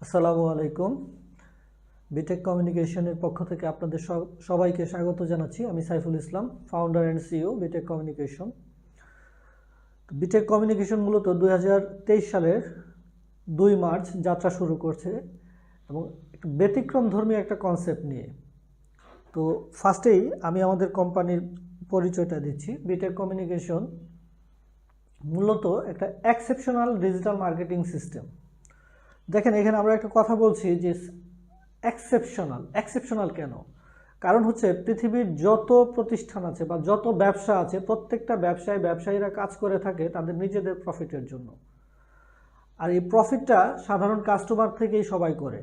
আসসালামু আলাইকুম। বিটেক কমিউনিকেশনের পক্ষ থেকে আপনাদের সব- সবাইকে স্বাগত জানাচ্ছি। আমি Saiful Islam founder and CEO BTech communication BTech communication মূলত দু হাজার তেইশ সালের দুই মার্চ যাত্রা শুরু করছে এবং ব্যতিক্রম ধর্মী একটা কনসেপ্ট নিয়ে। তো ফার্স্টেই আমি আমাদের কোম্পানির পরিচয়টা দিচ্ছি। বিটেক কমিউনিকেশন মূলত একটা এক্সেপশনাল ডিজিটাল মার্কেটিং সিস্টেম দেখেন, এখানে আমরা একটা কথা বলছি যে এক্সেপশনাল এক্সেপশনাল কেন? কারণ হচ্ছে পৃথিবীর যত প্রতিষ্ঠান আছে বা যত ব্যবসা আছে, প্রত্যেকটা ব্যবসায় ব্যবসায়ীরা কাজ করে থাকে তাদের নিজেদের প্রফিটের জন্য। আর এই প্রফিটটা সাধারণ কাস্টমার থেকেই সবাই করে।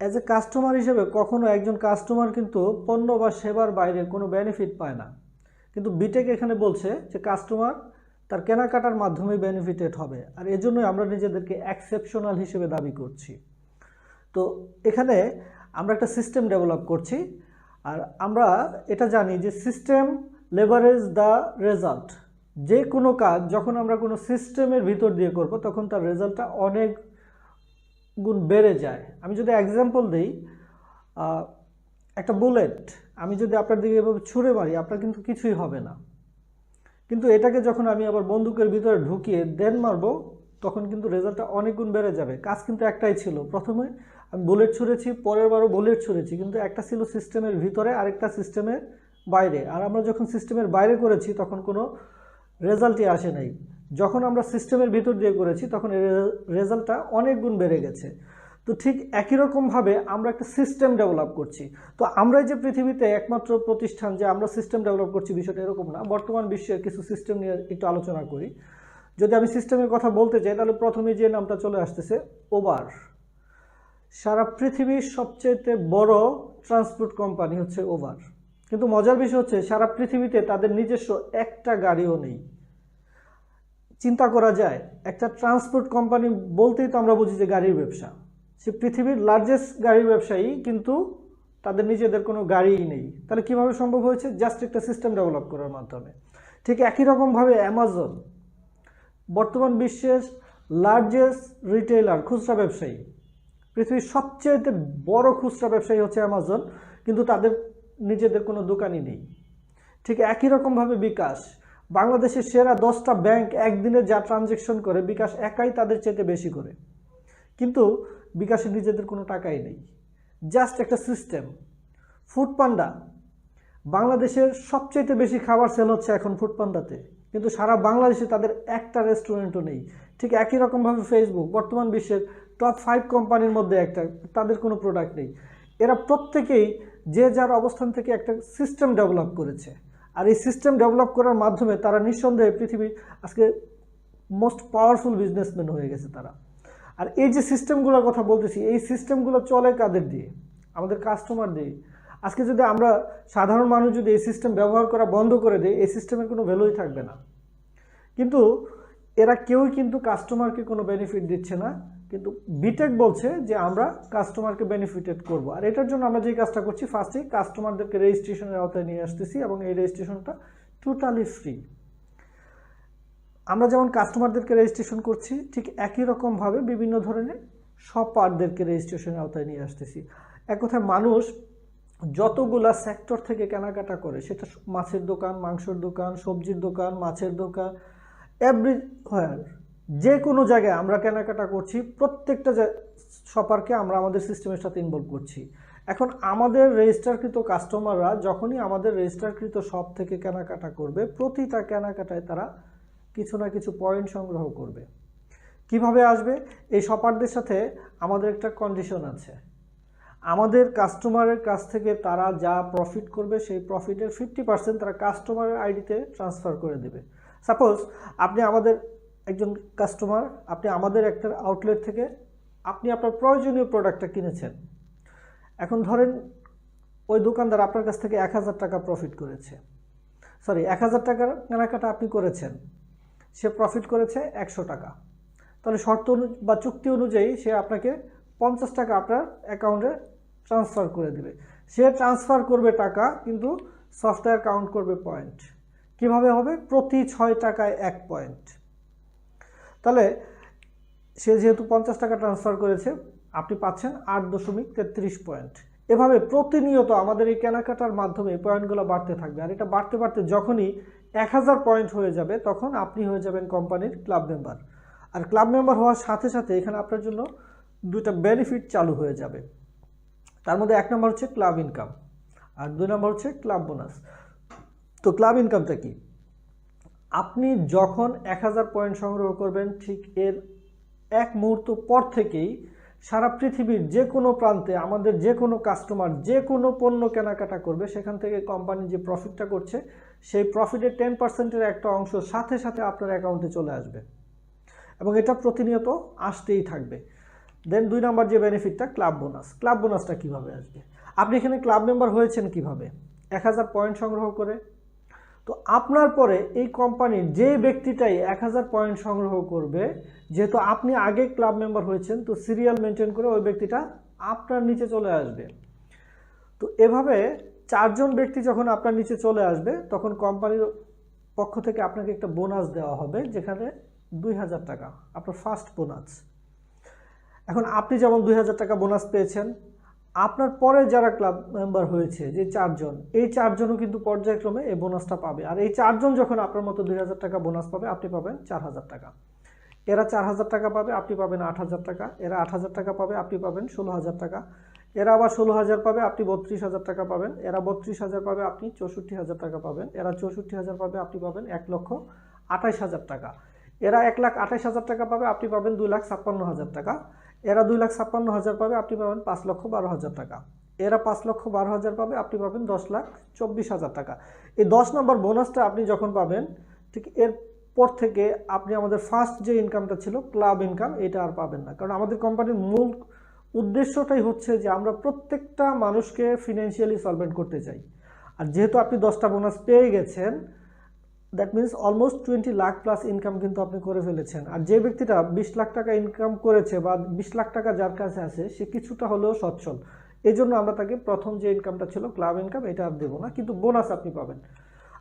অ্যাজ এ কাস্টমার হিসেবে কখনো একজন কাস্টমার কিন্তু পণ্য বা সেবার বাইরে কোনো বেনিফিট পায় না। কিন্তু বিটেক এখানে বলছে যে কাস্টমার তার কেনাকাটার মাধ্যমে বেনিফিটেড হবে। আর এজন্যই আমরা নিজেদেরকে এক্সেপশনাল হিসেবে দাবি করছি। তো এখানে আমরা একটা সিস্টেম ডেভেলপ করছি। আর আমরা এটা জানি যে সিস্টেম লেভারেজ দ্য রেজাল্ট যে কোনো কাজ, যখন আমরা কোনো সিস্টেমের ভিতর দিয়ে করব, তখন তার রেজাল্টটা অনেক গুণ বেড়ে যায়। আমি যদি এক্সাম্পল দিই একটা বুলেট আমি যদি আপনার দিকে এভাবে ছুঁড়ে মারি, আপনার কিন্তু কিছুই হবে না। কিন্তু এটাকে যখন আমি আবার বন্দুকের ভিতরে ঢুকিয়ে দেন মারবো, তখন কিন্তু রেজাল্টটা অনেক গুণ বেড়ে যাবে। কাজ কিন্তু একটাই ছিল। প্রথমে আমি বুলেট ছুঁড়েছি, পরের বারও বুলেট ছুঁড়েছি, কিন্তু একটা ছিল সিস্টেমের ভিতরে, আরেকটা সিস্টেমের বাইরে। আর আমরা যখন সিস্টেমের বাইরে করেছি, তখন কোনো রেজাল্টই আসে নাই। যখন আমরা সিস্টেমের ভিতর দিয়ে করেছি, তখন রেজাল্টটা অনেক গুণ বেড়ে গেছে। তো ঠিক একই রকমভাবে আমরা একটা সিস্টেম ডেভেলপ করছি। তো আমরাই যে পৃথিবীতে একমাত্র প্রতিষ্ঠান যে আমরা সিস্টেম ডেভেলপ করছি বিষয়টা এরকম না। বর্তমান বিশ্বের কিছু সিস্টেম নিয়ে একটু আলোচনা করি। যদি আমি সিস্টেমের কথা বলতে চাই তাহলে প্রথমে যে নামটা চলে আসতেছে ওবার সারা পৃথিবীর সবচেয়ে বড় ট্রান্সপোর্ট কোম্পানি হচ্ছে ওভার কিন্তু মজার বিষয় হচ্ছে, সারা পৃথিবীতে তাদের নিজস্ব একটা গাড়িও নেই। চিন্তা করা যায়, একটা ট্রান্সপোর্ট কোম্পানি বলতেই তো আমরা বুঝি যে গাড়ির ব্যবসা। সে পৃথিবীর লার্জেস্ট গাড়ির ব্যবসায়ী, কিন্তু তাদের নিজেদের কোনো গাড়িই নেই। তাহলে কীভাবে সম্ভব হয়েছে? জাস্ট একটা সিস্টেম ডেভেলপ করার মাধ্যমে। ঠিক একই রকমভাবে অ্যামাজন বর্তমান বিশ্বের লার্জেস্ট রিটেলার খুচরা ব্যবসায়ী। পৃথিবীর সবচেয়ে বড় খুচরা ব্যবসায়ী হচ্ছে অ্যামাজন কিন্তু তাদের নিজেদের কোনো দোকানই নেই। ঠিক একই রকমভাবে বিকাশ। বাংলাদেশের সেরা দশটা ব্যাংক একদিনে যা ট্রানজেকশন করে, বিকাশ একাই তাদের চেয়ে বেশি করে। কিন্তু বিকাশের নিজেদের কোনো টাকাই নেই। জাস্ট একটা সিস্টেম ফুড পান্ডা বাংলাদেশের সবচেয়ে বেশি খাবার সেল হচ্ছে এখন ফুড পান্ডাতে কিন্তু সারা বাংলাদেশে তাদের একটা রেস্টুরেন্টও নেই। ঠিক একই রকমভাবে ফেসবুক বর্তমান বিশ্বের টপ ফাইভ কোম্পানির মধ্যে একটা, তাদের কোনো প্রোডাক্ট নেই। এরা প্রত্যেকেই যে যার অবস্থান থেকে একটা সিস্টেম ডেভেলপ করেছে। আর এই সিস্টেম ডেভেলপ করার মাধ্যমে তারা নিঃসন্দেহে পৃথিবীর আজকে মোস্ট পাওয়ারফুল বিজনেসম্যান হয়ে গেছে তারা। আর এই যে সিস্টেমগুলোর কথা বলতেছি, এই সিস্টেমগুলো চলে কাদের দিয়ে? আমাদের কাস্টমার দিয়ে। আজকে যদি আমরা সাধারণ মানুষ যদি এই সিস্টেম ব্যবহার করা বন্ধ করে দেয় এই সিস্টেমের কোনো ভ্যালুই থাকবে না। কিন্তু এরা কেউই কিন্তু কাস্টমারকে কোনো বেনিফিট দিচ্ছে না। কিন্তু বিটেক বলছে যে আমরা কাস্টমারকে বেনিফিটেড করব। আর এটার জন্য আমরা যে কাজটা করছি ফার্স্টেই কাস্টমারদেরকে রেজিস্ট্রেশনের আওতায় নিয়ে আসতেছি এবং এই রেজিস্ট্রেশনটা টোটালি ফ্রি আমরা যেমন কাস্টমারদেরকে রেজিস্ট্রেশন করছি, ঠিক একই রকমভাবে বিভিন্ন ধরনের শপারদেরকে রেজিস্ট্রেশনের আওতায় নিয়ে আসতেছি। এক কথায় মানুষ যতগুলা সেক্টর থেকে কেনাকাটা করে, সেটা মাছের দোকান, মাংসের দোকান, সবজির দোকান, মাছের দোকান এভরি হোয়ার যে কোনো জায়গায় আমরা কেনাকাটা করছি, প্রত্যেকটা শপারকে আমরা আমাদের সিস্টেমের সাথে ইনভলভ করছি। এখন আমাদের রেজিস্টারকৃত কাস্টমাররা যখনই আমাদের রেজিস্টারকৃত শপ থেকে কেনাকাটা করবে, প্রতিটা কেনাকাটায় তারা কিছু না কিছু পয়েন্ট সংগ্রহ করবে। কীভাবে আসবে? এই শপারদের সাথে আমাদের একটা কন্ডিশন আছে। আমাদের কাস্টমারের কাছ থেকে তারা যা প্রফিট করবে, সেই প্রফিটের ফিফটি পার্সেন্ট তারা কাস্টমারের আইডিতে ট্রান্সফার করে দেবে। সাপোজ আপনি আমাদের একজন কাস্টমার আপনি আমাদের একটা আউটলেট থেকে আপনি আপনার প্রয়োজনীয় প্রোডাক্টটা কিনেছেন। এখন ধরেন ওই দোকানদার আপনার কাছ থেকে এক হাজার টাকা প্রফিট করেছে। সরি এক হাজার টাকার কেনাকাটা আপনি করেছেন। সে প্রফিট করেছে একশো টাকা। তাহলে শর্ত বা চুক্তি অনুযায়ী সে আপনাকে পঞ্চাশ টাকা আপনার অ্যাকাউন্টে ট্রান্সফার করে দেবে। সে ট্রান্সফার করবে টাকা, কিন্তু সফটওয়্যার কাউন্ট করবে পয়েন্ট কীভাবে হবে? প্রতি ছয় টাকায় এক পয়েন্ট তাহলে সে যেহেতু পঞ্চাশ টাকা ট্রান্সফার করেছে, আপনি পাচ্ছেন আট দশমিক তেত্রিশ পয়েন্ট এভাবে প্রতিনিয়ত আমাদের এই কেনাকাটার মাধ্যমে পয়েন্টগুলো বাড়তে থাকবে। আর এটা বাড়তে বাড়তে যখনই এক হাজার পয়েন্ট হয়ে যাবে, তখন আপনি হয়ে যাবেন কোম্পানির ক্লাব মেম্বার আর ক্লাব মেম্বার হওয়ার সাথে সাথে এখানে আপনার জন্য দুইটা বেনিফিট চালু হয়ে যাবে। তার মধ্যে এক নম্বর হচ্ছে ক্লাব ইনকাম আর দুই নম্বর হচ্ছে ক্লাব বোনাস তো ক্লাব ইনকামটা কি? আপনি যখন এক হাজার পয়েন্ট সংগ্রহ করবেন, ঠিক এর এক মুহূর্ত পর থেকেই সারা পৃথিবীর যে কোনো প্রান্তে আমাদের যে কোনো কাস্টমার যে কোনো পণ্য কেনাকাটা করবে, সেখান থেকে কোম্পানি যে প্রফিটটা করছে, সেই প্রফিটের টেন পার্সেন্টের একটা অংশ সাথে সাথে আপনার অ্যাকাউন্টে চলে আসবে। এবং এটা প্রতিনিয়ত আসতেই থাকবে। দেন দুই নাম্বার যে বেনিফিটটা ক্লাব বোনাস ক্লাব বোনাসটা কীভাবে আসবে? আপনি এখানে ক্লাব মেম্বার হয়েছেন কীভাবে? এক হাজার পয়েন্ট সংগ্রহ করে তো আপনার পরে এই কোম্পানির যে ব্যক্তিটাই এক হাজার পয়েন্ট সংগ্রহ করবে, যেহেতু আপনি আগে ক্লাব মেম্বার হয়েছেন, তো সিরিয়াল মেনটেন করে ওই ব্যক্তিটা আপনার নিচে চলে আসবে। তো এভাবে চারজন ব্যক্তি যখন আপনার নিচে চলে আসবে, তখন কোম্পানির পক্ষ থেকে আপনাকে একটা বোনাস দেওয়া হবে, যেখানে দুই হাজার টাকা, আপনার ফার্স্ট বোনাস এখন আপনি যেমন দুই হাজার টাকা বোনাস পেয়েছেন আপনার পরে যারা ক্লাব মেম্বার হয়েছে, যে চারজন, এই চারজনও কিন্তু পর্যায়ক্রমে এই বোনাসটা পাবে। আর এই চারজন যখন আপনার মতো দুই হাজার টাকা বোনাস পাবে, আপনি পাবেন চার হাজার টাকা। এরা চার হাজার টাকা পাবে, আপনি পাবেন আট হাজার টাকা। এরা আট হাজার টাকা পাবে, আপনি পাবেন ষোলো হাজার টাকা। এরা আবার ষোলো হাজার পাবে, আপনি বত্রিশ হাজার টাকা পাবেন। এরা বত্রিশ হাজার পাবে, আপনি চৌষট্টি হাজার টাকা পাবেন। এরা চৌষট্টি হাজার পাবে, আপনি পাবেন এক লক্ষ আঠাইশ হাজার টাকা। এরা এক লাখ আঠাইশ হাজার টাকা পাবে, আপনি পাবেন দুই লাখ ছাপ্পান্ন হাজার টাকা। এরা দুই লাখ ছাপ্পান্ন হাজার পাবে, আপনি পাবেন পাঁচ লক্ষ বারো হাজার টাকা। এরা পাঁচ লক্ষ বারো হাজার পাবে, আপনি পাবেন দশ লাখ চব্বিশ হাজার টাকা। এই দশ নম্বর বোনাসটা আপনি যখন পাবেন, ঠিক এরপর থেকে আপনি আমাদের ফার্স্ট যে ইনকামটা ছিল ক্লাব ইনকাম এটা আর পাবেন না। কারণ আমাদের কোম্পানির মূল উদ্দেশ্যটাই হচ্ছে যে আমরা প্রত্যেকটা মানুষকে ফিনান্সিয়ালি সলভেন্ট করতে চাই। আর যেহেতু আপনি দশটা বোনাস পেয়ে গেছেন that means almost twenty lakh plus income কিন্তু আপনি করে ফেলেছেন। আর যে ব্যক্তিটা বিশ লাখ টাকা ইনকাম করেছে বা বিশ লাখ টাকা যার কাছে আছে, সে কিছুটা হলেও সচ্ছল। এই জন্য আমরা তাকে প্রথম যে ইনকামটা ছিল ক্লাব ইনকাম এটা আর দেবো না, কিন্তু বোনাস আপনি পাবেন।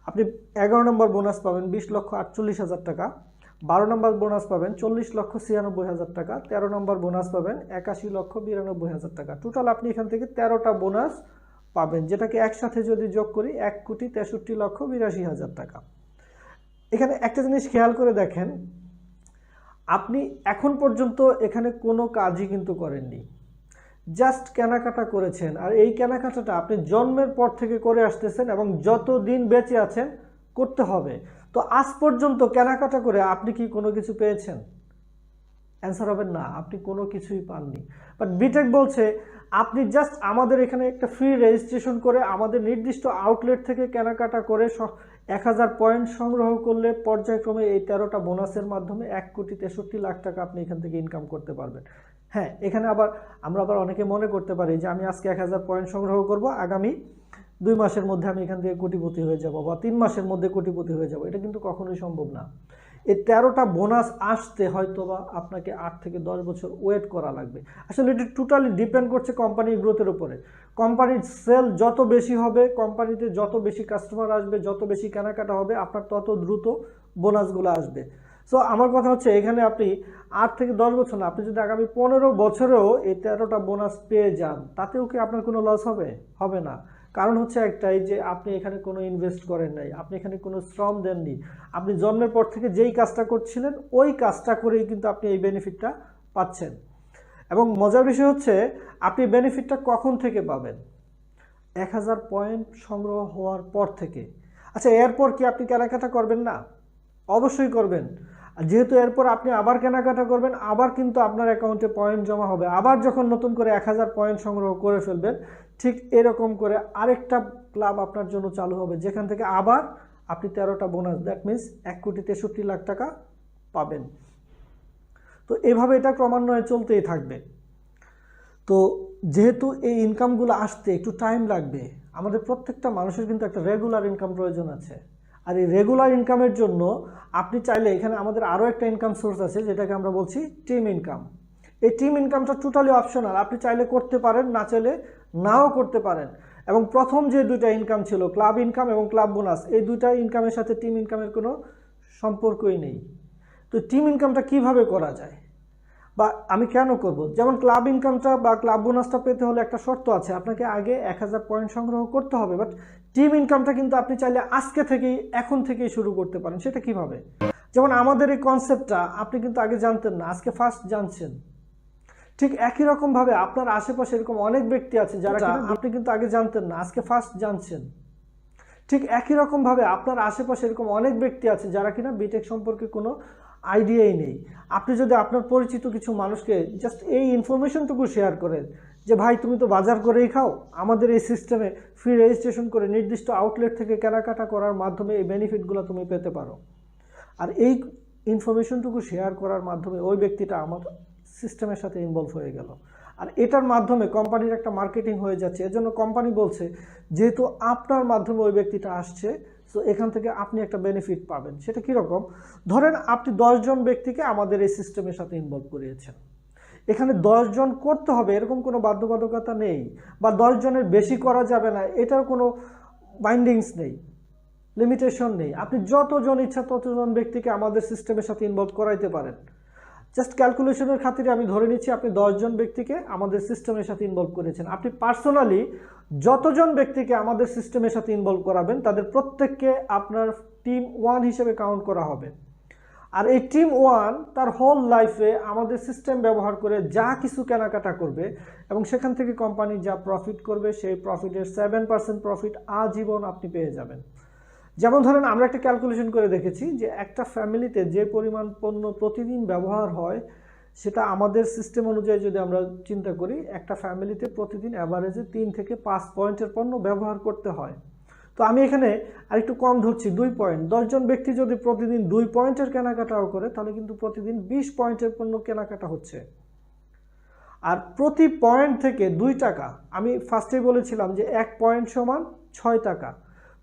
আপনি এগারো নম্বর বোনাস পাবেন বিশ লক্ষ আটচল্লিশ হাজার টাকা, বারো নম্বর বোনাস পাবেন চল্লিশ লক্ষ ছিয়ানব্বই হাজার টাকা, তেরো নম্বর বোনাস পাবেন একাশি লক্ষ বিরানব্বই হাজার টাকা। টোটাল আপনি এখান থেকে তেরোটা বোনাস পাবেন, যেটাকে একসাথে যদি যোগ করি, এক কোটি তেষট্টি লক্ষ বিরাশি হাজার টাকা। এখানে একটা জিনিস খেয়াল করে দেখেন, আপনি এখন পর্যন্ত এখানে কোনো কাজই কিন্তু করেননি। জাস্ট কেনাকাটা করেছেন, আর এই কেনাকাটাটা আপনি জন্মের পর থেকে করে আসতেছেন এবং যত দিন বেঁচে আছেন করতে হবে। তো আজ পর্যন্ত কেনাকাটা করে আপনি কি কোনো কিছু পেয়েছেন? অ্যান্সার হবে না, আপনি কোনো কিছুই পাননি। বাট বিটেক বলছে, আপনি জাস্ট আমাদের এখানে একটা ফ্রি রেজিস্ট্রেশন করে আমাদের নির্দিষ্ট আউটলেট থেকে কেনাকাটা করে এক হাজার পয়েন্ট সংগ্রহ করলে পর্যায়ক্রমে এই তেরোটা বোনাসের মাধ্যমে এক কোটি তেষট্টি লাখ টাকা আপনি এখান থেকে ইনকাম করতে পারবেন। হ্যাঁ এখানে আবার আমরা আবার অনেকে মনে করতে পারি যে আমি আজকে এক হাজার পয়েন্ট সংগ্রহ করব, আগামী দুই মাসের মধ্যে আমি এখান থেকে কোটিপতি হয়ে যাব বা তিন মাসের মধ্যে কোটিপতি হয়ে যাব। এটা কিন্তু কখনোই সম্ভব না। এই তেরোটা বোনাস আসতে হয়তো বা আপনাকে আট থেকে দশ বছর ওয়েট করা লাগবে। আসলে এটি টোটালি ডিপেন্ড করছে কোম্পানির গ্রোথের উপরে। কোম্পানির সেল যত বেশি হবে কোম্পানিতে যত বেশি কাস্টমার আসবে, যত বেশি কেনাকাটা হবে, আপনার তত দ্রুত বোনাসগুলো আসবে। সো আমার কথা হচ্ছে এখানে আপনি আট থেকে দশ বছর না, আপনি যদি আগামী পনেরো বছরেও এই তেরোটা বোনাস পেয়ে যান, তাতেও কি আপনার কোনো লস হবে? হবে না। কারণ হচ্ছে একটাই যে আপনি এখানে কোনো ইনভেস্ট করেন নাই, আপনি এখানে কোনো শ্রম দেননি, আপনি জন্মের পর থেকে যেই কাজটা করছিলেন, ওই কাজটা করেই কিন্তু আপনি এই বেনিফিটটা পাচ্ছেন। এবং মজার বিষয় হচ্ছে, আপনি বেনিফিটটা কখন থেকে পাবেন? এক হাজার পয়েন্ট সংগ্রহ হওয়ার পর থেকে। আচ্ছা এরপর কি আপনি কেনাকাটা করবেন না? অবশ্যই করবেন। যেহেতু এরপর আপনি আবার কেনাকাটা করবেন, আবার কিন্তু আপনার অ্যাকাউন্টে পয়েন্ট জমা হবে। আবার যখন নতুন করে এক হাজার পয়েন্ট সংগ্রহ করে ফেলবেন ঠিক এরকম করে আরেকটা ক্লাব আপনার জন্য চালু হবে। যেখান থেকে আবার আপনি তেরোটা বোনাস দ্যাট মিন্স এক কোটি তেষট্টি লাখ টাকা পাবেন। তো এভাবে এটা ক্রমান্বয়ে চলতেই থাকবে। তো যেহেতু এই ইনকামগুলো আসতে একটু টাইম লাগবে, আমাদের প্রত্যেকটা মানুষের কিন্তু একটা রেগুলার ইনকাম প্রয়োজন আছে। আর এই রেগুলার ইনকামের জন্য আপনি চাইলে এখানে আমাদের আরও একটা ইনকাম সোর্স আছে, যেটাকে আমরা বলছি টিম ইনকাম এই টিম ইনকামটা টোটালি অপশনাল আপনি চাইলে করতে পারেন, না চাইলে নাও করতে পারেন। এবং প্রথম যে দুইটা ইনকাম ছিল ক্লাব ইনকাম এবং ক্লাব বোনাস এই দুইটা ইনকামের সাথে টিম ইনকামের কোনো সম্পর্কই নেই। তো টিম ইনকামটা কীভাবে করা যায়? বা আমি কেন করব? যেমন ক্লাব ইনকামটা বা ক্লাব বোনাসটা পেতে হলে একটা শর্ত আছে, আপনাকে আগে এক হাজার পয়েন্ট সংগ্রহ করতে হবে বাট টিম ইনকামটা কিন্তু আপনি চাইলে আজকে থেকেই, এখন থেকেই শুরু করতে পারেন, সেটা কীভাবে? যেমন আমাদের এই কনসেপ্টটা আপনি কিন্তু আগে জানতেন না, আজকে ফার্স্ট জানছেন। ঠিক একই রকমভাবে আপনার আশেপাশে এরকম অনেক ব্যক্তি আছে যারা আপনি কিন্তু আগে জানতেন না আজকে ফার্স্ট জানছেন। ঠিক একই রকমভাবে আপনার আশেপাশে এরকম অনেক ব্যক্তি আছে যারা কিনা বিটেক সম্পর্কে কোনো আইডিয়াই নেই। আপনি যদি আপনার পরিচিত কিছু মানুষকে জাস্ট এই ইনফরমেশনটুকু শেয়ার করেন যে ভাই তুমি তো বাজার করেই খাও আমাদের এই সিস্টেমে ফ্রি রেজিস্ট্রেশন করে নির্দিষ্ট আউটলেট থেকে কেনাকাটা করার মাধ্যমে এই বেনিফিটগুলো তুমি পেতে পারো। আর এই ইনফরমেশনটুকু শেয়ার করার মাধ্যমে ওই ব্যক্তিটা আমার সিস্টেমের সাথে ইনভলভ হয়ে গেল। আর এটার মাধ্যমে কোম্পানির একটা মার্কেটিং হয়ে যাচ্ছে। এজন্য কোম্পানি বলছে যেহেতু আপনার মাধ্যমে ওই ব্যক্তিটা আসছে সো এখান থেকে আপনি একটা বেনিফিট পাবেন। সেটা কীরকম? ধরেন আপনি দশজন ব্যক্তিকে আমাদের এই সিস্টেমের সাথে ইনভলভ করিয়েছেন। এখানে দশজন করতে হবে এরকম কোনো বাধ্যবাধকতা নেই। বা দশজনের বেশি করা যাবে না এটার কোনো বাইন্ডিংস নেই লিমিটেশন নেই। আপনি যতজন ইচ্ছা ততজন ব্যক্তিকে আমাদের সিস্টেমের সাথে ইনভলভ করাইতে পারেন। জাস্ট ক্যালকুলেশনের খাতিরে আমি ধরে নিচ্ছি আপনি দশজন ব্যক্তিকে আমাদের সিস্টেমের সাথে ইনভলভ করেছেন। আপনি পার্সোনালি যতজন ব্যক্তিকে আমাদের সিস্টেমের সাথে ইনভলভ করাবেন, তাদের প্রত্যেককে আপনার টিম ওয়ান হিসেবে কাউন্ট করা হবে। আর এই টিম ওয়ান তার হোল লাইফে আমাদের সিস্টেম ব্যবহার করে যা কিছু কেনাকাটা করবে এবং সেখান থেকে কোম্পানি যা প্রফিট করবে, সেই প্রফিটের সেভেন পার্সেন্ট প্রফিট আজীবন আপনি পেয়ে যাবেন। যেমন ধরেন আমরা একটা ক্যালকুলেশন করে দেখেছি যে একটা ফ্যামিলিতে যে পরিমাণ পণ্য প্রতিদিন ব্যবহার হয়, সেটা আমাদের সিস্টেম অনুযায়ী যদি আমরা চিন্তা করি, একটা ফ্যামিলিতে প্রতিদিন অ্যাভারেজে তিন থেকে পাঁচ পয়েন্টের পণ্য ব্যবহার করতে হয়। তো আমি এখানে আরেকটু কম ধরছি, দুই পয়েন্ট। দশজন ব্যক্তি যদি প্রতিদিন দুই পয়েন্টের কেনাকাটাও করে, তাহলে কিন্তু প্রতিদিন বিশ পয়েন্টের পণ্য কেনাকাটা হচ্ছে। আর প্রতি পয়েন্ট থেকে দুই টাকা, আমি ফার্স্টেই বলেছিলাম যে এক পয়েন্ট সমান ছয় টাকা।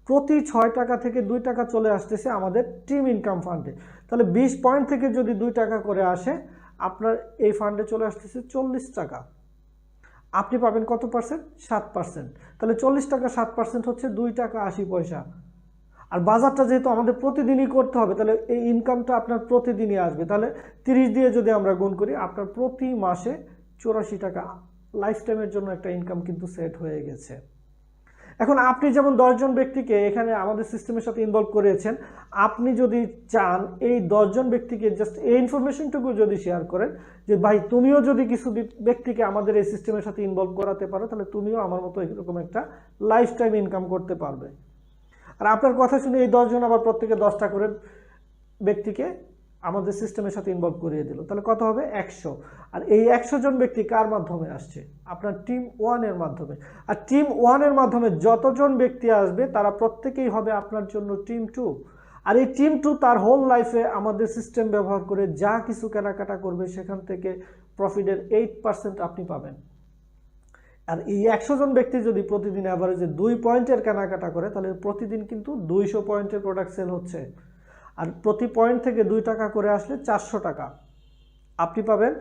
প্রতি ছয় টাকা থেকে দুই টাকা চলে আসতেছে আমাদের টিম ইনকাম ফান্ডে তাহলে বিশ পয়েন্ট থেকে যদি দুই টাকা করে আসে, আপনার এই ফান্ডে চলে আসতেছে চল্লিশ টাকা। আপনি পাবেন কত পার্সেন্ট সাত পার্সেন্ট তাহলে চল্লিশ টাকা, সাত পার্সেন্ট হচ্ছে দুই টাকা আশি পয়সা। আর বাজারটা যেহেতু আমাদের প্রতিদিনই করতে হবে, তাহলে এই ইনকামটা আপনার প্রতিদিনই আসবে। তাহলে তিরিশ দিয়ে যদি আমরা গুণ করি, আপনার প্রতি মাসে চৌরাশি টাকা। লাইফ টাইমের জন্য একটা ইনকাম কিন্তু সেট হয়ে গেছে। এখন আপনি যেমন দশজন ব্যক্তিকে এখানে আমাদের সিস্টেমের সাথে ইনভলভ করেছেন, আপনি যদি চান এই দশজন ব্যক্তিকে জাস্ট এই ইনফরমেশনটুকু যদি শেয়ার করেন, যে ভাই তুমিও যদি কিছু ব্যক্তিকে আমাদের এই সিস্টেমের সাথে ইনভলভ করাতে পারো, তাহলে তুমিও আমার মতো এরকম একটা লাইফ টাইম ইনকাম করতে পারবে। আর আপনার কথা শুনে এই দশজন আবার প্রত্যেকে দশটা করে ব্যক্তিকে আমাদের সিস্টেমের সাথে ইনভলভ করিয়ে দিল। তাহলে কত হবে? একশো। আর এই একশো জন ব্যক্তি কার মাধ্যমে আসছে? আপনার টিম ওয়ানের মাধ্যমে। আর টিম ওয়ানের মাধ্যমে যতজন ব্যক্তি আসবে, তারা প্রত্যেকেই হবে আপনার জন্য টিম টু আর এই টিম টু তার হোল লাইফে আমাদের সিস্টেম ব্যবহার করে যা কিছু কেনাকাটা করবে, সেখান থেকে প্রফিটের এইট পার্সেন্ট আপনি পাবেন। আর এই একশো জন ব্যক্তি যদি প্রতিদিন অ্যাভারেজে দুই পয়েন্টের কেনাকাটা করে, তাহলে প্রতিদিন কিন্তু দুইশো পয়েন্টের প্রোডাক্ট সেল হচ্ছে। আর প্রতি পয়েন্ট থেকে দুই টাকা করে আসলে চারশো টাকা। আপনি পাবেন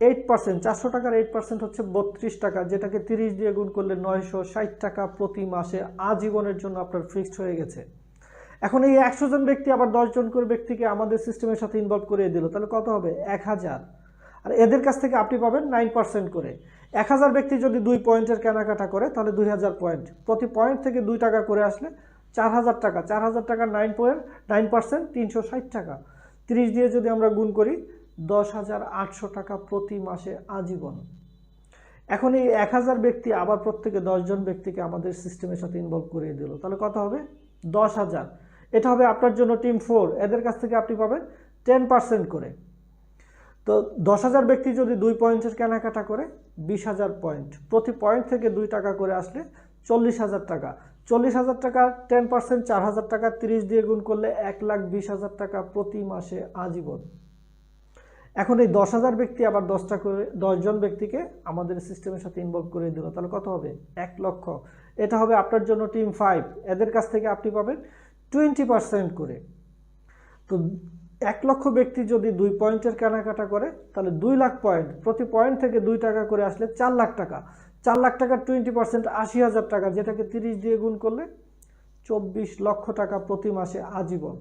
এইট পার্সেন্ট চারশো টাকার এইট পার্সেন্ট হচ্ছে বত্রিশ টাকা, যেটাকে তিরিশ দিয়ে গুণ করলে নয়শো ষাট টাকা প্রতি মাসে আজীবনের জন্য আপনার ফিক্সড হয়ে গেছে। এখন এই একশো জন ব্যক্তি, আবার দশজন করে ব্যক্তিকে আমাদের সিস্টেমের সাথে ইনভলভ করিয়ে দিল, তাহলে কত হবে? এক হাজার। আর এদের কাছ থেকে আপনি পাবেন নাইন পার্সেন্ট করে। এক হাজার ব্যক্তি যদি দুই পয়েন্টের কেনাকাটা করে, তাহলে দুই হাজার পয়েন্ট প্রতি পয়েন্ট থেকে দুই টাকা করে আসলে চার হাজার টাকা, চার হাজার টাকার নাইন পয়েন্ট নাইন পার্সেন্ট তিনশো ষাট টাকা। তিরিশ দিয়ে যদি আমরা গুণ করি, দশ হাজার আটশো টাকা প্রতি মাসে আজীবন। এখন এই এক হাজার ব্যক্তি আবার প্রত্যেকে দশজন ব্যক্তিকে আমাদের সিস্টেমের সাথে ইনভলভ করিয়ে দিল। তাহলে কত হবে? দশ হাজার। এটা হবে আপনার জন্য টিম ফোর এদের কাছ থেকে আপনি পাবেন টেন পার্সেন্ট করে। তো দশ হাজার ব্যক্তি যদি দুই পয়েন্টের কেনাকাটা করে, বিশ হাজার পয়েন্ট। প্রতি পয়েন্ট থেকে দুই টাকা করে আসলে চল্লিশ হাজার টাকা। চল্লিশ হাজার টাকা টেন পার্সেন্ট চার হাজার টাকা, তিরিশ দিয়ে গুণ করলে এক লাখ বিশ হাজার টাকা প্রতি মাসে আজীবন। এখন এই দশ হাজার ব্যক্তি আবার দশটা করে, দশজন ব্যক্তিকে আমাদের সিস্টেমের সাথে ইনভলভ করে দিল। তাহলে কত হবে? এক লক্ষ। এটা হবে আপনার জন্য টিম ফাইভ এদের কাছ থেকে আপনি পাবেন টোয়েন্টি পার্সেন্ট করে। তো এক লক্ষ ব্যক্তি যদি দুই পয়েন্টের কেনাকাটা করে, তাহলে দুই লাখ পয়েন্ট। প্রতি পয়েন্ট থেকে দুই টাকা করে আসলে চার লাখ টাকা। চার লাখ টাকার টোয়েন্টি পার্সেন্ট আশি হাজার টাকা, যেটাকে তিরিশ দিয়ে গুণ করলে চব্বিশ লক্ষ টাকা প্রতি মাসে আজীবন।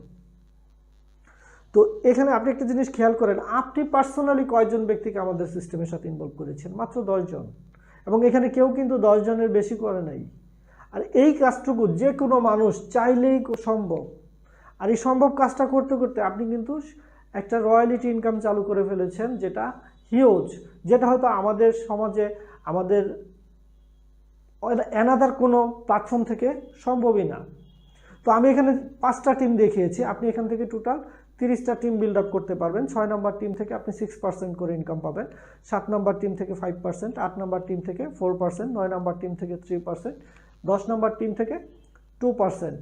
তো এখানে আপনি একটা জিনিস খেয়াল করেন, আপনি পার্সোনালি কয়জন ব্যক্তিকে আমাদের সিস্টেমের সাথে ইনভলভ করেছেন? মাত্র দশজন। এবং এখানে কেউ কিন্তু দশজনের বেশি করে নাই। আর এই কাজটুকু যে কোনো মানুষ চাইলেই সম্ভব। আর এই সম্ভব কাজটা করতে করতে আপনি কিন্তু একটা রয়্যালিটি ইনকাম চালু করে ফেলেছেন, যেটা হিউজ যেটা হয়তো আমাদের সমাজে, আমাদের অ্যানাদার কোনো প্ল্যাটফর্ম থেকে সম্ভবই না। তো আমি এখানে পাঁচটা টিম দেখিয়েছি। আপনি এখান থেকে টোটাল তিরিশটা টিম বিল্ড আপ করতে পারবেন। ছয় নম্বর টিম থেকে আপনি সিক্স পার্সেন্ট করে ইনকাম পাবেন। সাত নম্বর টিম থেকে ফাইভ পার্সেন্ট আট নম্বর টিম থেকে ফোর পার্সেন্ট নয় নম্বর টিম থেকে থ্রি পার্সেন্ট দশ নম্বর টিম থেকে টু পার্সেন্ট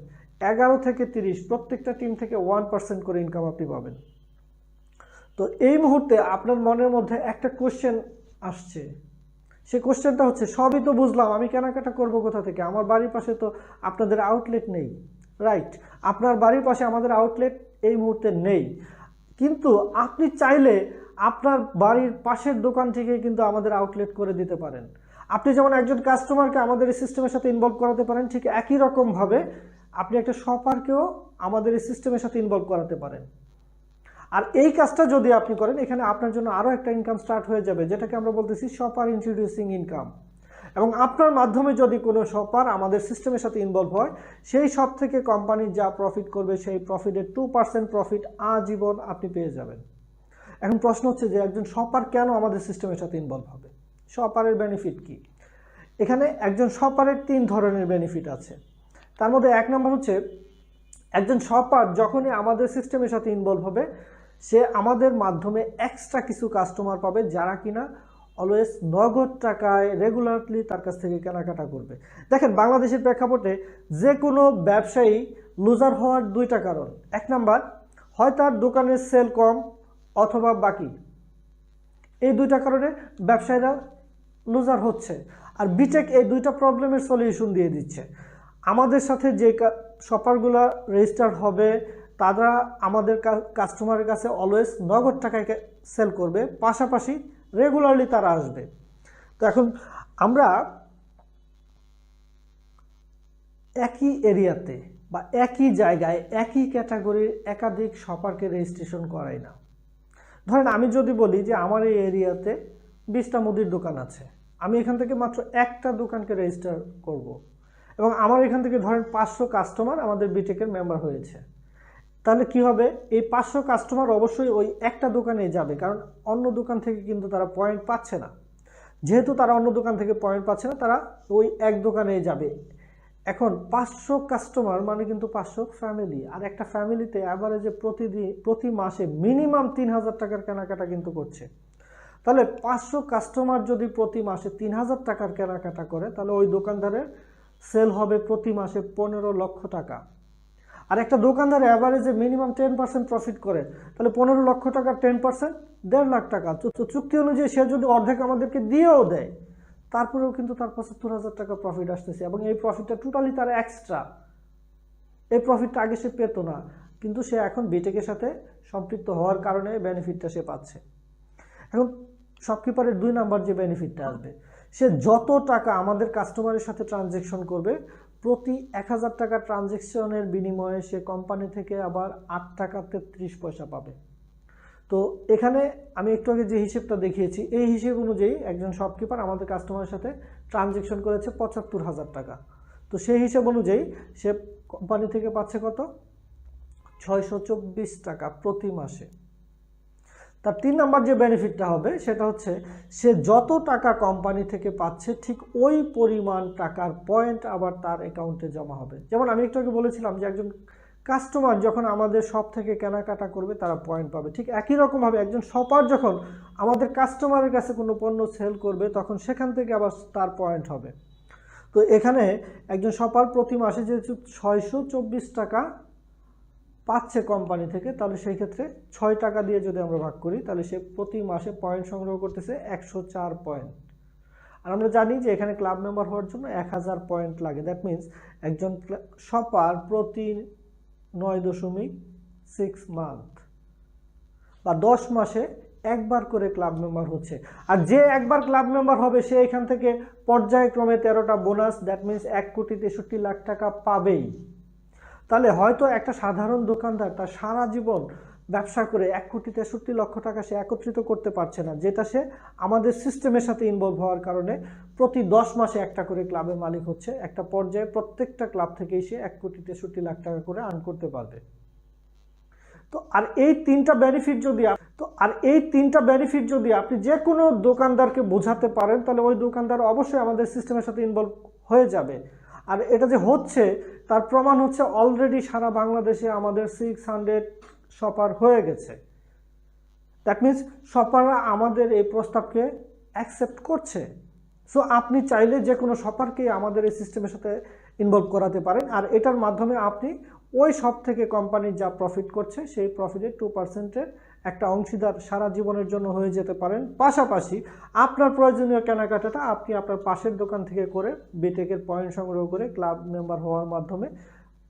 এগারো থেকে তিরিশ, প্রত্যেকটা টিম থেকে ওয়ান পার্সেন্ট করে ইনকাম আপনি পাবেন। তো এই মুহূর্তে আপনার মনের মধ্যে একটা কোশ্চেন আসছে। সে কোশ্চেনটা হচ্ছে, সবই তো বুঝলাম, আমি কেনাকাটা করব কোথা থেকে? আমার বাড়ির পাশে তো আপনাদের আউটলেট নেই। রাইট আপনার বাড়ির পাশে আমাদের আউটলেট এই মুহূর্তে নেই। কিন্তু আপনি চাইলে আপনার বাড়ির পাশের দোকান থেকে কিন্তু আমাদের আউটলেট করে দিতে পারেন। আপনি যেমন একজন কাস্টমারকে আমাদের এই সিস্টেমের সাথে ইনভলভ করাতে পারেন, ঠিক একই রকমভাবে আপনি একটা শপারকেও আমাদের এই সিস্টেমের সাথে ইনভলভ করাতে পারেন। আর এই কাজটা যদি আপনি করেন, এখানে আপনার জন্য আরও একটা ইনকাম স্টার্ট হয়ে যাবে, যেটাকে আমরা বলতেছি শপার ইন্ট্রোডিউসিং ইনকাম এবং আপনার মাধ্যমে যদি কোনো শপার আমাদের সিস্টেমের সাথে ইনভলভ হয়, সেই সব থেকে কোম্পানি যা প্রফিট করবে, সেই প্রফিটের টু পার্সেন্ট প্রফিট আজীবন আপনি পেয়ে যাবেন। এখন প্রশ্ন হচ্ছে যে একজন শপার কেন আমাদের সিস্টেমের সাথে ইনভলভ হবে? শপারের বেনিফিট কি? এখানে একজন শপারের তিন ধরনের বেনিফিট আছে। তার মধ্যে এক নম্বর হচ্ছে, একজন শপার যখনই আমাদের সিস্টেমের সাথে ইনভলভ হবে সে আমাদের মাধ্যমে এক্সট্রা কিছু কাস্টমার পাবে যারা কিনা অলওয়েজ নগদ টাকায় রেগুলারলি তার কাছ থেকে কেনাকাটা করবে। দেখেন, বাংলাদেশের প্রেক্ষাপটে যে কোনো ব্যবসায়ী লুজার হওয়ার দুইটা কারণ। এক নাম্বার, হয় তার দোকানের সেল কম অথবা বাকি। এই দুইটা কারণে ব্যবসায়ীরা লুজার হচ্ছে আর বিটেক এই দুইটা প্রবলেমের সলিউশন দিয়ে দিচ্ছে। আমাদের সাথে যে শপারগুলো রেজিস্টার হবে তারা আমাদের কাস্টমারের কাছে অলওয়েজ নগদ টাকায় সেল করবে, পাশাপাশি রেগুলারলি তারা আসবে তো এখন আমরা একই এরিয়াতে বা একই জায়গায়, একই ক্যাটাগরির একাধিক শপারকে রেজিস্ট্রেশন করাই না ধরেন আমি যদি বলি যে আমার এই এরিয়াতে বিশটা মুদির দোকান আছে, আমি এখান থেকে মাত্র একটা দোকানকে রেজিস্টার করব। এবং আমার এখান থেকে ধরেন পাঁচশো কাস্টমার আমাদের বিটেকের মেম্বার হয়েছে তাহলে কি হবে? এই পাঁচশো কাস্টমার অবশ্যই ওই একটা দোকানে যাবে, কারণ অন্য দোকান থেকে কিন্তু তারা পয়েন্ট পাচ্ছে না। যেহেতু তারা অন্য দোকান থেকে পয়েন্ট পাচ্ছে না, তারা ওই এক দোকানে যাবে। এখন পাঁচশো কাস্টমার মানে কিন্তু পাঁচশো ফ্যামিলি আর একটা ফ্যামিলিতে অ্যাভারেজে প্রতিদিন প্রতি মাসে মিনিমাম তিন হাজার টাকার কেনাকাটা কিন্তু করছে। তাহলে পাঁচশো কাস্টমার যদি প্রতি মাসে তিন হাজার টাকার কেনাকাটা করে, তাহলে ওই দোকানদারের সেল হবে প্রতি মাসে পনেরো লক্ষ টাকা। আর একটা দোকানদার অ্যাভারেজে মিনিমাম টেন পার্সেন্ট প্রফিট করে, তাহলে পনেরো লক্ষ টাকা টেন পার্সেন্ট দেড় লাখ টাকা। তো চুক্তি অনুযায়ী সে যদি অর্ধেক আমাদেরকে দিয়েও দেয়, তারপরেও কিন্তু তার পঁচাত্তর হাজার টাকা প্রফিট আসতেছে। এবং এই প্রফিটটা টোটালি তার এক্সট্রা এই প্রফিটটা আগে সে পেতো না। কিন্তু সে এখন বিটেকের সাথে সম্পৃক্ত হওয়ার কারণে বেনিফিটটা সে পাচ্ছে। এখন শপকিপারের দুই নাম্বার যে বেনিফিটটা আসবে, সে যত টাকা আমাদের কাস্টমারের সাথে ট্রানজেকশন করবে প্রতি এক হাজার টাকা ট্রানজেকশনের বিনিময়ে সে কোম্পানি থেকে আবার আট টাকা তেত্রিশ পয়সা পাবে। তো এখানে আমি একটু আগে যে হিসেবটা দেখিয়েছি, এই হিসেব অনুযায়ী একজন শপকিপার আমাদের কাস্টমারের সাথে ট্রানজেকশন করেছে পঁচাত্তর হাজার টাকা। তো সেই হিসেব অনুযায়ী সে কোম্পানি থেকে পাচ্ছে কত? ছয়শো চব্বিশ টাকা প্রতি মাসে। তার তিন নাম্বার যে বেনিফিটটা হবে, সেটা হচ্ছে সে যত টাকা কোম্পানি থেকে পাচ্ছে, ঠিক ওই পরিমাণ টাকার পয়েন্ট আবার তার অ্যাকাউন্টে জমা হবে। যেমন আমি একটু আগে বলেছিলাম যে একজন কাস্টমার যখন আমাদের সব থেকে কেনাকাটা করবে, তারা পয়েন্ট পাবে। ঠিক একই রকমভাবে একজন শপার যখন আমাদের কাস্টমারের কাছে কোনো পণ্য সেল করবে, তখন সেখান থেকে আবার তার পয়েন্ট হবে। তো এখানে একজন শপার প্রতি মাসে যেহেতু ছয়শো চব্বিশ টাকা পাচ্ছে কোম্পানি থেকে, তাহলে সেই ক্ষেত্রে ছয় টাকা দিয়ে যদি আমরা ভাগ করি, তাহলে সে প্রতি মাসে পয়েন্ট সংগ্রহ করতেছে একশো চার পয়েন্ট আর আমরা জানি যে এখানে ক্লাব মেম্বার হওয়ার জন্য এক হাজার পয়েন্ট লাগে। দ্যাট মিন্স একজন শপার প্রতি নয় দশমিক সিক্স মান্থ বা দশ মাসে একবার করে ক্লাব মেম্বার হচ্ছে। আর যে একবার ক্লাব মেম্বার হবে, সে এখান থেকে পর্যায়ক্রমে তেরোটা বোনাস দ্যাট মিন্স এক কোটি তেষট্টি লাখ টাকা পাবেই। তাহলে হয়তো একটা সাধারণ দোকানদার তার সারা জীবন ব্যবসা করে এক কোটি তেষট্টি লক্ষ টাকা সে একত্রিত করতে পারছে না, যেটা সে আমাদের সিস্টেমের সাথে ইনভলভ হওয়ার কারণে প্রতি দশ মাসে একটা করে ক্লাবের মালিক হচ্ছে। একটা পর্যায়ে প্রত্যেকটা ক্লাব থেকেই সে এক কোটি তেষট্টি লাখ টাকা করে আর্ন করতে পারবে। তো আর এই তিনটা বেনিফিট যদি তো আর এই তিনটা বেনিফিট যদি আপনি যে কোনো দোকানদারকে বোঝাতে পারেন, তাহলে ওই দোকানদার অবশ্যই আমাদের সিস্টেমের সাথে ইনভলভ হয়ে যাবে। আর এটা যে হচ্ছে তার প্রমাণ হচ্ছে অলরেডি সারা বাংলাদেশে আমাদের সিক্স হান্ড্রেড শপার হয়ে গেছে। দ্যাট মিন্স শপাররা আমাদের এই প্রস্তাবকে অ্যাকসেপ্ট করছে। সো আপনি চাইলে যে কোনো শপারকেই আমাদের এই সিস্টেমের সাথে ইনভলভ করাতে পারেন। আর এটার মাধ্যমে আপনি ওই সব থেকে কোম্পানি যা প্রফিট করছে, সেই প্রফিটের টু পার্সেন্টের একটা অংশীদার সারা জীবনের জন্য হয়ে যেতে পারেন। পাশাপাশি আপনার প্রয়োজনীয় কেনাকাটাটা আপনি আপনার পাশের দোকান থেকে করে বিটেকের পয়েন্ট সংগ্রহ করে ক্লাব মেম্বার হওয়ার মাধ্যমে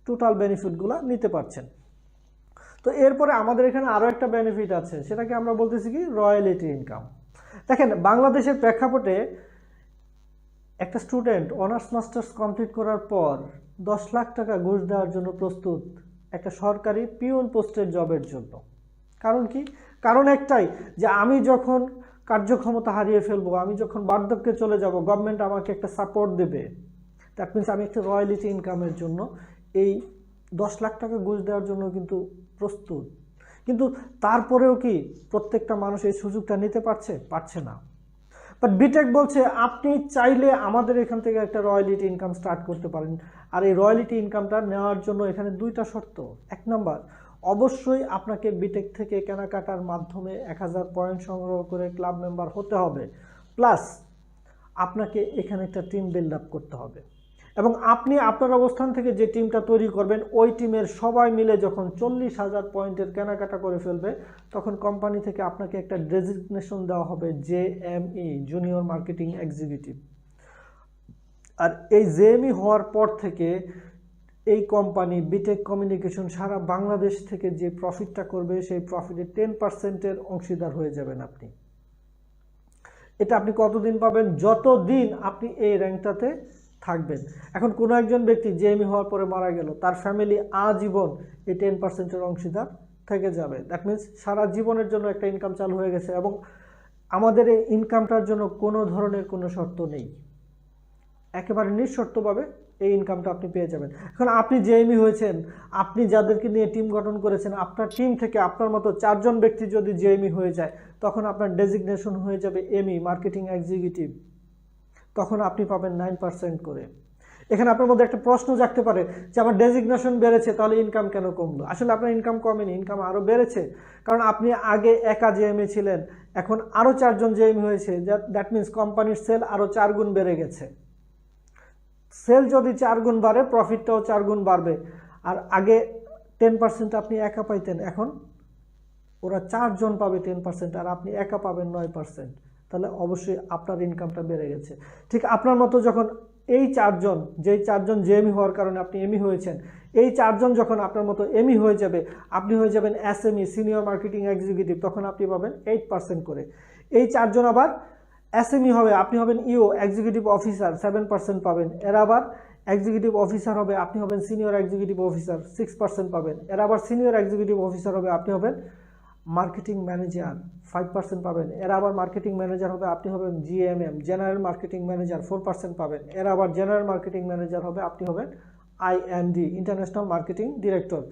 টোটাল বেনিফিটগুলো নিতে পারছেন। তো এরপরে আমাদের এখানে আরও একটা বেনিফিট আছে, সেটাকে আমরা বলতেছি কি? রয়্যালিটি ইনকাম দেখেন, বাংলাদেশের প্রেক্ষাপটে একটা স্টুডেন্ট অনার্স মাস্টার্স কমপ্লিট করার পর দশ লাখ টাকা ঘুষ দেওয়ার জন্য প্রস্তুত একটা সরকারি পিওন পোস্টের জবের জন্য। কারণ কি? কারণ একটাই যে আমি যখন কার্যক্ষমতা হারিয়ে ফেলব, আমি যখন বার্ধক্যে চলে যাব গভর্নমেন্ট আমাকে একটা সাপোর্ট দেবে। দ্যাট মিনস আমি একটা রয়্যালিটি ইনকামের জন্য এই দশ লাখ টাকা ঘুষ দেওয়ার জন্য কিন্তু প্রস্তুত। কিন্তু তারপরেও কি প্রত্যেকটা মানুষ এই সুযোগটা নিতে পারছে? পারছে না। বাট বিটেক বলছে, আপনি চাইলে আমাদের এখান থেকে একটা রয়্যালিটি ইনকাম স্টার্ট করতে পারেন। আর এই রয়্যালিটি ইনকামটা নেওয়ার জন্য এখানে দুইটা শর্ত। এক নাম্বার অবশ্যই আপনাকে বিটেক থেকে কেনাকাটার মাধ্যমে এক হাজার পয়েন্ট সংগ্রহ করে ক্লাব মেম্বার হতে হবে। প্লাস আপনাকে এখানে একটা টিম বিল্ড আপ করতে হবে। এবং আপনি আপনার অবস্থান থেকে যে টিমটা তৈরি করবেন, ওই টিমের সবাই মিলে যখন চল্লিশ হাজার পয়েন্টের কেনাকাটা করে ফেলবে, তখন কোম্পানি থেকে আপনাকে একটা ডেজিগনেশন দেওয়া হবে J M E, junior marketing executive. আর এই জেএমই হওয়ার পর থেকে এই কোম্পানি বিটেক কমিউনিকেশন সারা বাংলাদেশ থেকে যে প্রফিটটা করবে, সেই প্রফিটের টেন পার্সেন্টের অংশীদার হয়ে যাবেন আপনি। এটা আপনি কতদিন পাবেন? যতদিন আপনি এই র্যাঙ্কটাতে থাকবেন। এখন কোনো একজন ব্যক্তি জেএমই হওয়ার পরে মারা গেল, তার ফ্যামিলি আজীবন এই টেন পার্সেন্টের অংশীদার থেকে যাবে। দ্যাট মিন্স সারা জীবনের জন্য একটা ইনকাম চালু হয়ে গেছে এবং আমাদের এই ইনকামটার জন্য কোনো ধরনের কোনো শর্ত নেই। একেবারে নিঃশর্তভাবে এই ইনকামটা আপনি পেয়ে যাবেন। এখন আপনি জেএমই হয়েছেন, আপনি যাদেরকে নিয়ে টিম গঠন করেছেন, আপনার টিম থেকে আপনার মতো চারজন ব্যক্তি যদি জেএমই হয়ে যায়, তখন আপনার ডেজিগনেশন হয়ে যাবে এমই মার্কেটিং এক্সিকিউটিভ তখন আপনি পাবেন নাইন পার্সেন্ট করে। এখানে আপনার মধ্যে একটা প্রশ্ন জাগতে পারে যে আমার ডেজিগনেশন বেড়েছে, তাহলে ইনকাম কেন কমলো? আসলে আপনার ইনকাম কমেনি ইনকাম আরও বেড়েছে। কারণ আপনি আগে একা জেএমই ছিলেন, এখন আরও চারজন জেএমই হয়েছে দ্যাট মিন্স কোম্পানির সেল আরও চার গুণ বেড়ে গেছে। সেল যদি চার গুণ বাড়ে প্রফিটটাও চার গুণ বাড়বে। আর আগে টেন পার্সেন্ট আপনি একা পাইতেন, এখন ওরা চারজন পাবে টেন পার্সেন্ট আর আপনি একা পাবেন নয় পার্সেন্ট তাহলে অবশ্যই আপনার ইনকামটা বেড়ে গেছে। ঠিক আপনার মতো যখন এই চারজন, যেই চারজন জেএমই হওয়ার কারণে আপনি এমই হয়েছেন, এই চারজন যখন আপনার মতো এমই হয়ে যাবে, আপনি হয়ে যাবেন এসএমই সিনিয়র মার্কেটিং এক্সিকিউটিভ তখন আপনি পাবেন এইট পার্সেন্ট করে। এই চারজন আবার এসএমই হবে, আপনি হবেন ইও এক্সিকিউটিভ অফিসার সেভেন পার্সেন্ট পাবেন। এরা আবার এক্সিকিউটিভ অফিসার হবে, আপনি হবেন senior executive officer six percent পাবেন। এরা আবার সিনিয়র এক্সিকিউটিভ অফিসার হবে, আপনি হবেন মার্কেটিং ম্যানেজার ফাইভ পার্সেন্ট পাবেন। এরা আবার মার্কেটিং ম্যানেজার হবে, আপনি হবেন GMM general marketing manager four percent পাবেন। এরা আবার জেনারেল মার্কেটিং ম্যানেজার হবে, আপনি হবেন আইএনডি ইন্টারন্যাশনাল মার্কেটিং ডিরেক্টর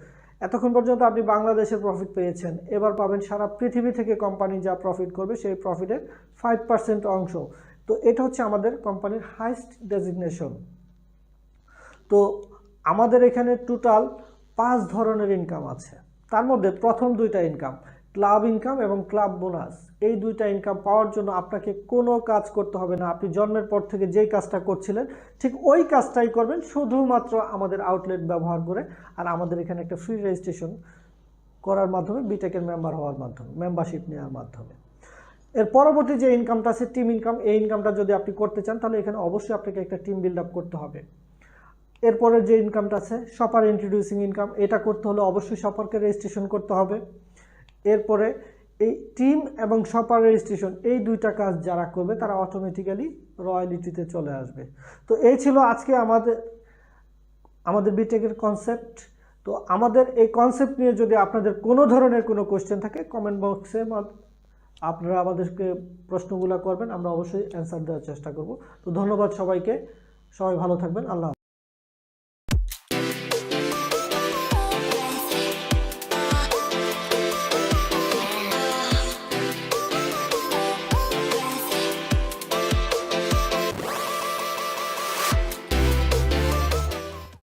এতক্ষণ পর্যন্ত আপনি বাংলাদেশের প্রফিট পেয়েছেন। এবার পাবেন সারা পৃথিবী থেকে কোম্পানি যা প্রফিট করবে, সেই প্রফিটের ফাইভ পার্সেন্ট অংশ। তো এটা হচ্ছে আমাদের কোম্পানির হাইস্ট ডেজিগনেশন তো আমাদের এখানে টোটাল পাঁচ ধরনের ইনকাম আছে। তার মধ্যে প্রথম দুইটা ইনকাম ক্লাব ইনকাম এবং ক্লাব বোনাস। এই দুইটা ইনকাম পাওয়ার জন্য আপনাকে কোনো কাজ করতে হবে না। আপনি জন্মের পর থেকে যেই কাজটা করছিলেন, ঠিক ওই কাজটাই করবেন শুধুমাত্র আমাদের আউটলেট ব্যবহার করে আর আমাদের এখানে একটা ফ্রি রেজিস্ট্রেশন করার মাধ্যমে বিটেকের মেম্বার হওয়ার মাধ্যমে মেম্বারশিপ নেওয়ার মাধ্যমে। এর পরবর্তী যে ইনকামটা আছে টিম ইনকাম এই ইনকামটা যদি আপনি করতে চান, তাহলে এখানে অবশ্যই আপনাকে একটা টিম বিল্ড আপ করতে হবে। এরপরে যে ইনকামটা আছে শপার ইন্ট্রোডিউসিং ইনকাম এটা করতে হলে অবশ্যই শপারকে রেজিস্ট্রেশন করতে হবে। এরপরে এই টিম এবং শপার রেজিস্ট্রেশন, এই দুইটা কাজ যারা করবে, তারা অটোমেটিক্যালি রয়্যালিটিতে চলে আসবে। তো এই ছিল আজকে আমাদের আমাদের বিটেকের কনসেপ্ট তো আমাদের এই কনসেপ্ট নিয়ে যদি আপনাদের কোনো ধরনের কোনো কোয়েশ্চেন থাকে কমেন্ট বক্সে আপনারা আমাদেরকে প্রশ্নগুলো করবেন, আমরা অবশ্যই অ্যান্সার দেওয়ার চেষ্টা করব। তো ধন্যবাদ সবাইকে। সবাই ভালো থাকবেন। আল্লাহ।